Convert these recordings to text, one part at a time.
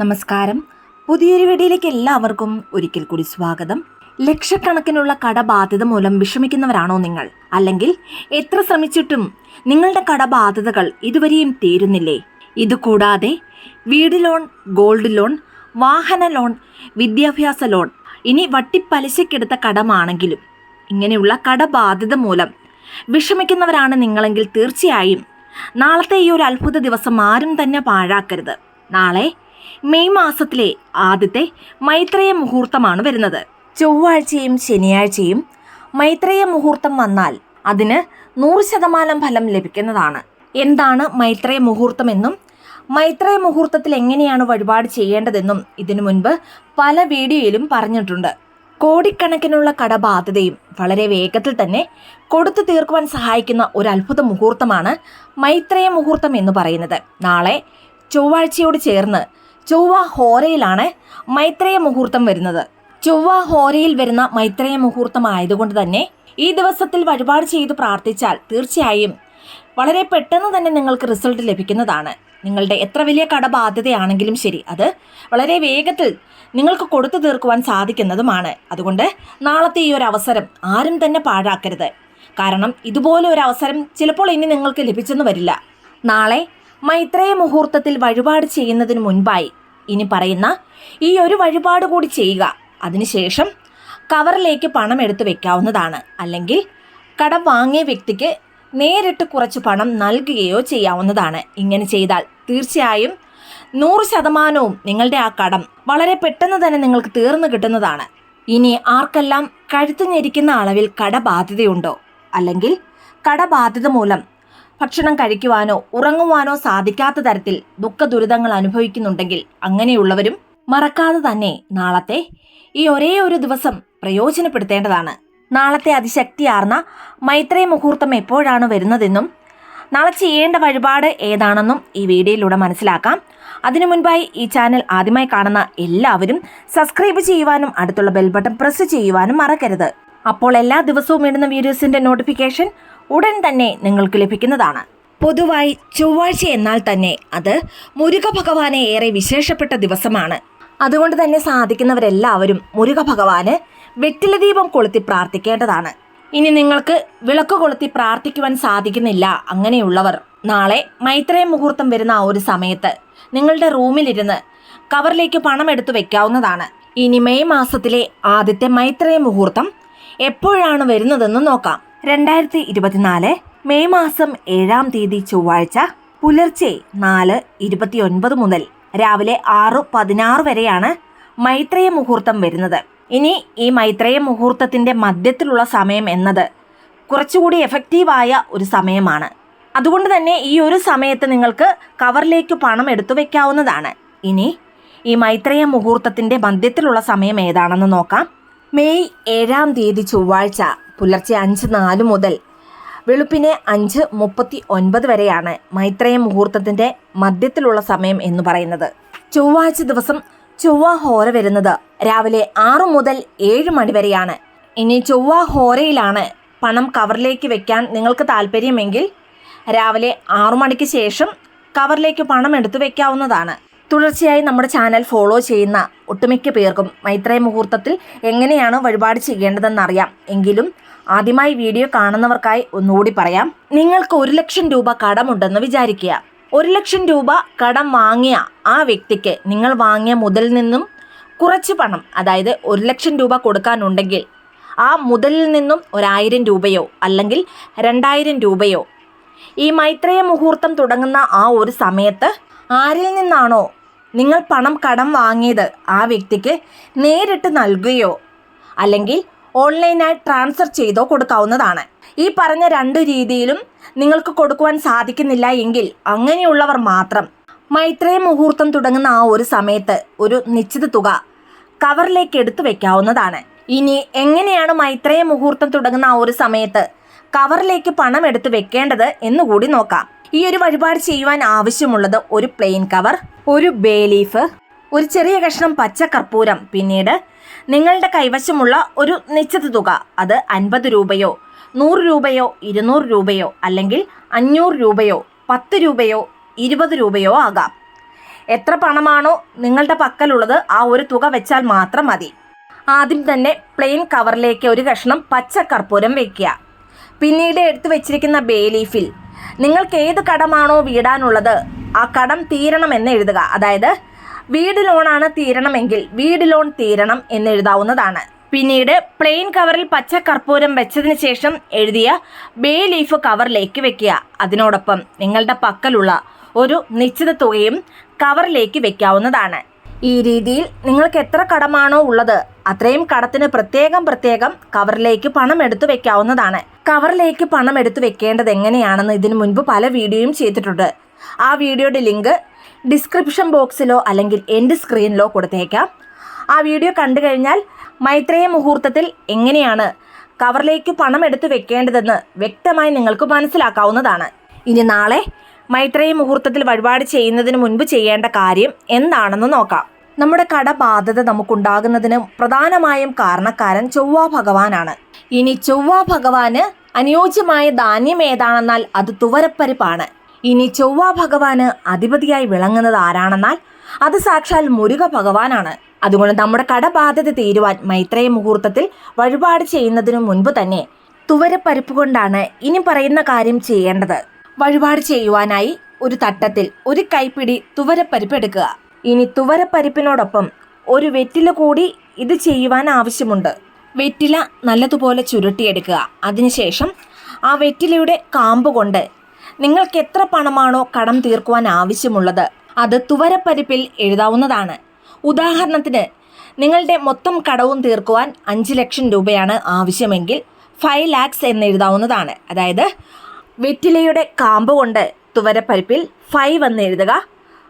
നമസ്കാരം. പുതിയൊരു വീഡിയോയിലേക്ക് എല്ലാവർക്കും ഒരിക്കൽ കൂടി സ്വാഗതം. ലക്ഷക്കണക്കിനുള്ള കടബാധ്യത മൂലം വിഷമിക്കുന്നവരാണോ നിങ്ങൾ? അല്ലെങ്കിൽ എത്ര ശ്രമിച്ചിട്ടും നിങ്ങളുടെ കടബാധ്യതകൾ ഇതുവരെയും തീരുന്നില്ലേ? ഇതുകൂടാതെ വീട് ലോൺ ഗോൾഡ് ലോൺ വാഹന ലോൺ വിദ്യാഭ്യാസ ലോൺ ഇനി വട്ടിപ്പലിശക്കെടുത്ത കടമാണെങ്കിലും ഇങ്ങനെയുള്ള കടബാധ്യത മൂലം വിഷമിക്കുന്നവരാണ് നിങ്ങളെങ്കിൽ തീർച്ചയായും നാളത്തെ ഈ ഒരു അത്ഭുത ദിവസം ആരും തന്നെ പാഴാക്കരുത്. നാളെ മെയ് മാസത്തിലെ ആദ്യത്തെ മൈത്രേയ മുഹൂർത്തമാണ് വരുന്നത്. ചൊവ്വാഴ്ചയും ശനിയാഴ്ചയും മൈത്രേയ മുഹൂർത്തം വന്നാൽ അതിന് നൂറ് ശതമാനം ഫലം ലഭിക്കുന്നതാണ്. എന്താണ് മൈത്രേയ മുഹൂർത്തമെന്നും മൈത്രേയ മുഹൂർത്തത്തിൽ എങ്ങനെയാണ് വഴിപാട് ചെയ്യേണ്ടതെന്നും ഇതിനു മുൻപ് പല വീഡിയോയിലും പറഞ്ഞിട്ടുണ്ട്. കോടിക്കണക്കിനുള്ള കടബാധ്യതയും വളരെ വേഗത്തിൽ തന്നെ കൊടുത്തു തീർക്കുവാൻ സഹായിക്കുന്ന ഒരു അത്ഭുത മുഹൂർത്തമാണ് മൈത്രേയ മുഹൂർത്തം എന്ന് പറയുന്നത്. നാളെ ചൊവ്വാഴ്ചയോട് ചേർന്ന് ചൊവ്വ ഹോരയിലാണ് മൈത്രേയ മുഹൂർത്തം വരുന്നത്. ചൊവ്വ ഹോരയിൽ വരുന്ന മൈത്രേയ മുഹൂർത്തം ആയതുകൊണ്ട് തന്നെ ഈ ദിവസത്തിൽ വഴിപാട് ചെയ്ത് പ്രാർത്ഥിച്ചാൽ തീർച്ചയായും വളരെ പെട്ടെന്ന് തന്നെ നിങ്ങൾക്ക് റിസൾട്ട് ലഭിക്കുന്നതാണ്. നിങ്ങളുടെ എത്ര വലിയ കടബാധ്യതയാണെങ്കിലും ശരി അത് വളരെ വേഗത്തിൽ നിങ്ങൾക്ക് കൊടുത്തു തീർക്കുവാൻ സാധിക്കുന്നതുമാണ്. അതുകൊണ്ട് നാളത്തെ ഈ ഒരു അവസരം ആരും തന്നെ പാഴാക്കരുത്. കാരണം ഇതുപോലെ ഒരു അവസരം ചിലപ്പോൾ ഇനി നിങ്ങൾക്ക് ലഭിച്ചെന്ന് വരില്ല. നാളെ മൈത്രേയ മുഹൂർത്തത്തിൽ വഴിപാട് ചെയ്യുന്നതിന് മുൻപായി ഇനി പറയുന്ന ഈ ഒരു വഴിപാട് കൂടി ചെയ്യുക. അതിനുശേഷം കവറിലേക്ക് പണം എടുത്തു വെക്കാവുന്നതാണ്. അല്ലെങ്കിൽ കടം വാങ്ങിയ വ്യക്തിക്ക് നേരിട്ട് കുറച്ച് പണം നൽകുകയോ ചെയ്യാവുന്നതാണ്. ഇങ്ങനെ ചെയ്താൽ തീർച്ചയായും നൂറ് ശതമാനവും നിങ്ങളുടെ ആ കടം വളരെ പെട്ടെന്ന് തന്നെ നിങ്ങൾക്ക് തീർന്നു കിട്ടുന്നതാണ്. ഇനി ആർക്കെല്ലാം കഴുത്തു ഞെരിക്കുന്ന അളവിൽ കടബാധ്യതയുണ്ടോ? അല്ലെങ്കിൽ കടബാധ്യത മൂലം ഭക്ഷണം കഴിക്കുവാനോ ഉറങ്ങുവാനോ സാധിക്കാത്ത തരത്തിൽ ദുഃഖ ദുരിതങ്ങൾ അനുഭവിക്കുന്നുണ്ടെങ്കിൽ അങ്ങനെയുള്ളവരും മറക്കാതെ തന്നെ നാളത്തെ ഈ ഒരേ ഒരു ദിവസം പ്രയോജനപ്പെടുത്തേണ്ടതാണ്. നാളത്തെ അതിശക്തിയാർന്ന മൈത്രേ മുഹൂർത്തം എപ്പോഴാണ് വരുന്നതെന്നും നാളെ ചെയ്യേണ്ട വഴിപാട് ഏതാണെന്നും ഈ വീഡിയോയിലൂടെ മനസ്സിലാക്കാം. അതിനു മുൻപായി ഈ ചാനൽ ആദ്യമായി കാണുന്ന എല്ലാവരും സബ്സ്ക്രൈബ് ചെയ്യുവാനും അടുത്തുള്ള ബെൽ ബട്ടൺ പ്രസ് ചെയ്യുവാനും മറക്കരുത്. അപ്പോൾ എല്ലാ ദിവസവും ഇടുന്ന വീഡിയോസിന്റെ നോട്ടിഫിക്കേഷൻ ഉടൻ തന്നെ നിങ്ങൾക്ക് ലഭിക്കുന്നതാണ്. പൊതുവായി ചൊവ്വാഴ്ച എന്നാൽ തന്നെ അത് മുരുക ഭഗവാനെ ഏറെ വിശേഷപ്പെട്ട ദിവസമാണ്. അതുകൊണ്ട് തന്നെ സാധിക്കുന്നവരെല്ലാവരും മുരുക ഭഗവാന് വെറ്റില ദീപം കൊളുത്തി പ്രാർത്ഥിക്കേണ്ടതാണ്. ഇനി നിങ്ങൾക്ക് വിളക്ക് കൊളുത്തി പ്രാർത്ഥിക്കുവാൻ സാധിക്കുന്നില്ല അങ്ങനെയുള്ളവർ നാളെ മൈത്രേയ മുഹൂർത്തം വരുന്ന ആ ഒരു സമയത്ത് നിങ്ങളുടെ റൂമിലിരുന്ന് കവറിലേക്ക് പണം എടുത്തു വെക്കാവുന്നതാണ്. ഇനി മെയ് മാസത്തിലെ ആദ്യത്തെ മൈത്രേയ മുഹൂർത്തം എപ്പോഴാണ് വരുന്നതെന്ന് നോക്കാം. രണ്ടായിരത്തി ഇരുപത്തിനാല് മെയ് മാസം ഏഴാം തീയതി ചൊവ്വാഴ്ച പുലർച്ചെ നാല് ഇരുപത്തിയൊൻപത് മുതൽ രാവിലെ ആറ് പതിനാറ് വരെയാണ് മൈത്രേയ മുഹൂർത്തം വരുന്നത്. ഇനി ഈ മൈത്രേയ മുഹൂർത്തത്തിന്റെ മധ്യത്തിലുള്ള സമയം എന്നത് കുറച്ചുകൂടി എഫക്റ്റീവായ ഒരു സമയമാണ്. അതുകൊണ്ട് തന്നെ ഈ ഒരു സമയത്ത് നിങ്ങൾക്ക് കവറിലേക്ക് പണം എടുത്തു വയ്ക്കാവുന്നതാണ് ഇനി ഈ മൈത്രേയ മുഹൂർത്തത്തിന്റെ മധ്യത്തിലുള്ള സമയം ഏതാണെന്ന് നോക്കാം. മെയ് ഏഴാം തീയതി ചൊവ്വാഴ്ച പുലർച്ചെ അഞ്ച് നാല് മുതൽ വെളുപ്പിനെ അഞ്ച് മുപ്പത്തി ഒൻപത് വരെയാണ് മൈത്രേയ മുഹൂർത്തത്തിന്റെ മധ്യത്തിലുള്ള സമയം എന്ന് പറയുന്നത്. ചൊവ്വാഴ്ച ദിവസം ചൊവ്വ ഹോര വരുന്നത് രാവിലെ ആറു മുതൽ ഏഴ് മണി വരെയാണ്. ഇനി ചൊവ്വ ഹോരയിലാണ് പണം കവറിലേക്ക് വെക്കാൻ നിങ്ങൾക്ക് താല്പര്യമെങ്കിൽ രാവിലെ ആറു മണിക്ക് ശേഷം കവറിലേക്ക് പണം എടുത്തു വെക്കാവുന്നതാണ്. തുടർച്ചയായി നമ്മുടെ ചാനൽ ഫോളോ ചെയ്യുന്ന ഒട്ടുമിക്ക പേർക്കും മൈത്രേയ മുഹൂർത്തത്തിൽ എങ്ങനെയാണ് വഴിപാട് ചെയ്യേണ്ടതെന്നറിയാം. എങ്കിലും ആദ്യമായി വീഡിയോ കാണുന്നവർക്കായി ഒന്നുകൂടി പറയാം. നിങ്ങൾക്ക് ഒരു ലക്ഷം രൂപ കടമുണ്ടെന്ന് വിചാരിക്കുക. ഒരു ലക്ഷം രൂപ കടം വാങ്ങിയ ആ വ്യക്തിക്ക് നിങ്ങൾ വാങ്ങിയ മുതലിൽ നിന്നും കുറച്ച് പണം അതായത് ഒരു ലക്ഷം രൂപ കൊടുക്കാനുണ്ടെങ്കിൽ ആ മുതലിൽ നിന്നും ഒരായിരം രൂപയോ അല്ലെങ്കിൽ രണ്ടായിരം രൂപയോ ഈ മൈത്രേയ മുഹൂർത്തം തുടങ്ങുന്ന ആ ഒരു സമയത്ത് ആരിൽ നിന്നാണോ നിങ്ങൾ പണം കടം വാങ്ങിയത് ആ വ്യക്തിക്ക് നേരിട്ട് നൽകുകയോ അല്ലെങ്കിൽ ഓൺലൈനായി ട്രാൻസ്ഫർ ചെയ്തോ കൊടുക്കാവുന്നതാണ്. ഈ പറഞ്ഞ രണ്ട് രീതിയിലും നിങ്ങൾക്ക് കൊടുക്കുവാൻ സാധിക്കുന്നില്ല എങ്കിൽ അങ്ങനെയുള്ളവർ മാത്രം. മൈത്രേയ മുഹൂർത്തം തുടങ്ങുന്ന ആ ഒരു സമയത്ത് ഒരു നിശ്ചിത തുക കവറിലേക്ക് എടുത്തു വെക്കാവുന്നതാണ്. ഇനി എങ്ങനെയാണ് മൈത്രേയ മുഹൂർത്തം തുടങ്ങുന്ന ആ ഒരു സമയത്ത് കവറിലേക്ക് പണം എടുത്ത് വെക്കേണ്ടത് എന്നുകൂടി നോക്കാം. ഈ ഒരു വഴിപാട് ചെയ്യുവാൻ ആവശ്യമുള്ളത് ഒരു പ്ലെയിൻ കവർ ഒരു ബേലീഫ് ഒരു ചെറിയ കഷ്ണം പച്ച കർപ്പൂരം പിന്നീട് നിങ്ങളുടെ കൈവശമുള്ള ഒരു നിശ്ചിത തുക. അത് അൻപത് രൂപയോ നൂറ് രൂപയോ ഇരുന്നൂറ് രൂപയോ അല്ലെങ്കിൽ അഞ്ഞൂറ് രൂപയോ പത്ത് രൂപയോ ഇരുപത് രൂപയോ ആകാം. എത്ര പണമാണോ നിങ്ങളുടെ പക്കലുള്ളത് ആ ഒരു തുക വെച്ചാൽ മാത്രം മതി. ആദ്യം തന്നെ പ്ലെയിൻ കവറിലേക്ക് ഒരു കഷ്ണം പച്ച കർപ്പൂരം വയ്ക്കുക പിന്നീട് എടുത്തു വെച്ചിരിക്കുന്ന ബേലീഫിൽ നിങ്ങൾക്ക് ഏത് കടമാണോ വീടാനുള്ളത് ആ കടം തീരണമെന്ന് എഴുതുക. അതായത് വീട് ലോണാണ് തീരണമെങ്കിൽ വീട് ലോൺ തീരണം എന്നെഴുതാവുന്നതാണ്. പിന്നീട് പ്ലെയിൻ കവറിൽ പച്ച കർപ്പൂരം വെച്ചതിന് ശേഷം എഴുതിയ ബേ ലീഫ് കവറിലേക്ക് വെക്കുക. അതിനോടൊപ്പം നിങ്ങളുടെ പക്കലുള്ള ഒരു നിശ്ചിത തുകയും കവറിലേക്ക് വെക്കാവുന്നതാണ്. ഈ രീതിയിൽ നിങ്ങൾക്ക് എത്ര കടമാണോ ഉള്ളത് അത്രയും കടത്തിന് പ്രത്യേകം പ്രത്യേകം കവറിലേക്ക് പണം എടുത്തു വെക്കാവുന്നതാണ്. കവറിലേക്ക് പണം എടുത്തു വെക്കേണ്ടത് എങ്ങനെയാണെന്ന് ഇതിനു മുൻപ് പല വീഡിയോയും ചെയ്തിട്ടുണ്ട്. ആ വീഡിയോയുടെ ലിങ്ക് ഡിസ്ക്രിപ്ഷൻ ബോക്സിലോ അല്ലെങ്കിൽ എന്റെ സ്ക്രീനിലോ കൊടുത്തേക്കാം. ആ വീഡിയോ കണ്ടു കഴിഞ്ഞാൽ മൈത്രേയ മുഹൂർത്തത്തിൽ എങ്ങനെയാണ് കവറിലേക്ക് പണം എടുത്തു വെക്കേണ്ടതെന്ന് വ്യക്തമായി നിങ്ങൾക്ക് മനസ്സിലാക്കാവുന്നതാണ്. ഇനി നാളെ മൈത്രേയ മുഹൂർത്തത്തിൽ വഴിപാട് ചെയ്യുന്നതിന് മുൻപ് ചെയ്യേണ്ട കാര്യം എന്താണെന്ന് നോക്കാം. നമ്മുടെ കടബാധ്യത നമുക്കുണ്ടാകുന്നതിന് പ്രധാനമായും കാരണക്കാരൻ ചൊവ്വ ഭഗവാനാണ്. ഇനി ചൊവ്വ ഭഗവാന് അനുയോജ്യമായ ധാന്യം ഏതാണെന്നാൽ അത് തുവരപ്പരിപ്പാണ്. ഇനി ചൊവ്വ ഭഗവാന് അധിപതിയായി വിളങ്ങുന്നത് ആരാണെന്നാൽ അത് സാക്ഷാൽ മുരുക ഭഗവാനാണ്. അതുകൊണ്ട് നമ്മുടെ കടബാധ്യത തീരുവാൻ മൈത്രേയ മുഹൂർത്തത്തിൽ വഴിപാട് ചെയ്യുന്നതിനു മുൻപ് തന്നെ തുവരപ്പരിപ്പ് കൊണ്ടാണ് ഇനി പറയുന്ന കാര്യം ചെയ്യേണ്ടത്. വഴിപാട് ചെയ്യുവാനായി ഒരു തട്ടത്തിൽ ഒരു കൈപ്പിടി തുവരപ്പരിപ്പ് എടുക്കുക. ഇനി തുവരപ്പരിപ്പിനോടൊപ്പം ഒരു വെറ്റില കൂടി ഇത് ചെയ്യുവാൻ ആവശ്യമുണ്ട്. വെറ്റില നല്ലതുപോലെ ചുരുട്ടിയെടുക്കുക. അതിനുശേഷം ആ വെറ്റിലയുടെ കാമ്പ് കൊണ്ട് നിങ്ങൾക്ക് എത്ര പണമാണോ കടം തീർക്കുവാൻ ആവശ്യമുള്ളത് അത് തുവരപ്പരിപ്പിൽ എഴുതാവുന്നതാണ്. ഉദാഹരണത്തിന് നിങ്ങളുടെ മൊത്തം കടവും തീർക്കുവാൻ അഞ്ച് ലക്ഷം രൂപയാണ് ആവശ്യമെങ്കിൽ ഫൈവ് ലാക്സ് എന്ന് എഴുതാവുന്നതാണ്. അതായത് വെറ്റിലയുടെ കാമ്പ് കൊണ്ട് തുവരപ്പരിപ്പിൽ ഫൈവ് എന്ന് എഴുതുക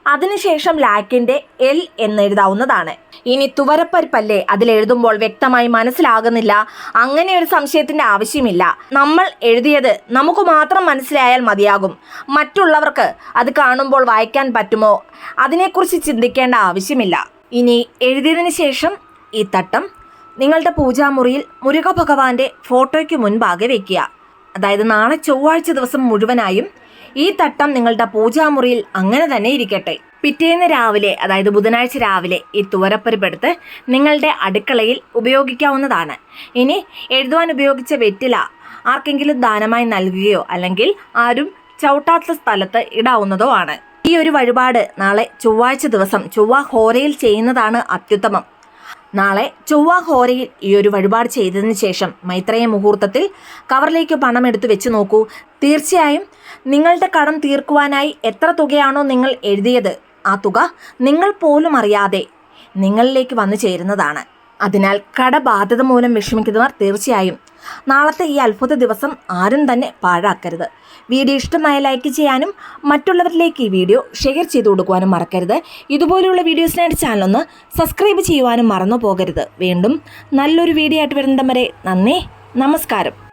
അതിനുശേഷം ലാക്കിന്റെ എൽ എന്നെഴുതാവുന്നതാണ്. ഇനി തുവരപ്പരിപ്പല്ലേ? അതിൽ എഴുതുമ്പോൾ വ്യക്തമായി മനസ്സിലാകുന്നില്ല. അങ്ങനെ ഒരു സംശയത്തിന്റെ ആവശ്യമില്ല. നമ്മൾ എഴുതിയത് നമുക്ക് മാത്രം മനസ്സിലായാൽ മതിയാകും. മറ്റുള്ളവർക്ക് അത് കാണുമ്പോൾ വായിക്കാൻ പറ്റുമോ? അതിനെക്കുറിച്ച് ചിന്തിക്കേണ്ട ആവശ്യമില്ല. ഇനി എഴുതിയതിനു ശേഷം ഈ തട്ടം നിങ്ങളുടെ പൂജാമുറിയിൽ മുരുക ഭഗവാന്റെ ഫോട്ടോയ്ക്ക് മുൻപാകെ വെക്കുക. അതായത് നാളെ ചൊവ്വാഴ്ച ദിവസം മുഴുവനായും ഈ തട്ടം നിങ്ങളുടെ പൂജാമുറിയിൽ അങ്ങനെ തന്നെ ഇരിക്കട്ടെ. പിറ്റേന്ന് രാവിലെ അതായത് ബുധനാഴ്ച രാവിലെ ഈ തുവരപ്പരിപ്പെടുത്ത് നിങ്ങളുടെ അടുക്കളയിൽ ഉപയോഗിക്കാവുന്നതാണ്. ഇനി എഴുതുവാൻ ഉപയോഗിച്ച വെറ്റില ആർക്കെങ്കിലും ദാനമായി നൽകുകയോ അല്ലെങ്കിൽ ആരും ചവിട്ടാത്ത സ്ഥലത്ത് ഇടാവുന്നതോ ആണ്. ഈ ഒരു വഴിപാട് നാളെ ചൊവ്വാഴ്ച ദിവസം ചൊവ്വ ഹോരയിൽ ചെയ്യുന്നതാണ് അത്യുത്തമം. നാളെ ചൊവ്വ ഹോരയിൽ ഈ ഒരു വഴിപാട് ചെയ്തതിന് ശേഷം മൈത്രേയ മുഹൂർത്തത്തിൽ കവറിലേക്ക് പണം എടുത്തു വെച്ച് നോക്കൂ. തീർച്ചയായും നിങ്ങളുടെ കടം തീർക്കുവാനായി എത്ര തുകയാണോ നിങ്ങൾ എഴുതിയത് ആ തുക നിങ്ങൾ പോലും അറിയാതെ നിങ്ങളിലേക്ക് വന്നു ചേരുന്നതാണ്. അതിനാൽ കടബാധ്യത മൂലം വിഷമിക്കുന്നവർ തീർച്ചയായും. നാളത്തെ ഈ അത്ഭുത ദിവസം ആരും തന്നെ പാഴാക്കരുത്. വീഡിയോ ഇഷ്ടമായ ലൈക്ക് ചെയ്യാനും മറ്റുള്ളവരിലേക്ക് ഈ വീഡിയോ ഷെയർ ചെയ്തു കൊടുക്കുവാനും മറക്കരുത്. ഇതുപോലെയുള്ള വീഡിയോസിനായിട്ട് ചാനലൊന്ന് സബ്സ്ക്രൈബ് ചെയ്യുവാനും മറന്നു പോകരുത് വീണ്ടും നല്ലൊരു വീഡിയോ ആയിട്ട് വരുന്നിടം വരെ നന്ദി നമസ്കാരം.